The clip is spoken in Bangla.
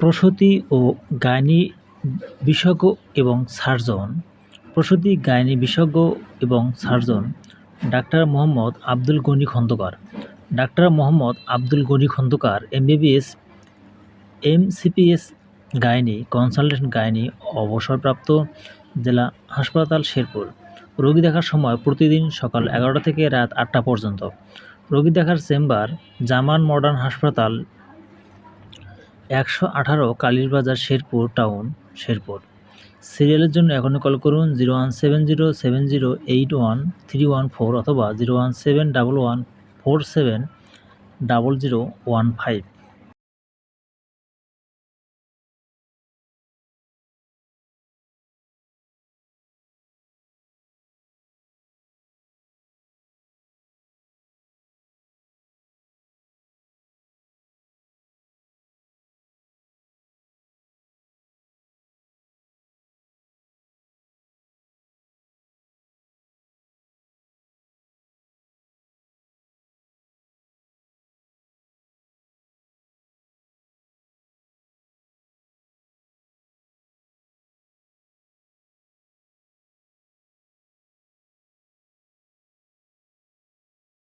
প্রসূতি ও গাইনি বিশেষজ্ঞ এবং সার্জন। প্রসূতি, গাইনি বিশেষজ্ঞ এবং surgeon, doctor Mohammad Abdul Gani Khandakar. Doctor Mohammad Abdul Gani Khandakar, MBBS, MCPS gynae, consultant gynae, অবসরপ্রাপ্ত জেলা হাসপাতাল শেরপুর। রোগী দেখার সময় প্রতিদিন সকাল এগারোটা থেকে রাত আটটা পর্যন্ত। রোগী দেখার চেম্বার জামান মডার্ন হাসপাতাল একশো আঠারো কালীরবাজার শেরপুর টাউন, শেরপুর। সিরিয়ালের জন্য এখনই কল করুন zero one seven zero seven zero eight one three one four অথবা zero one seven double one four seven double zero one five.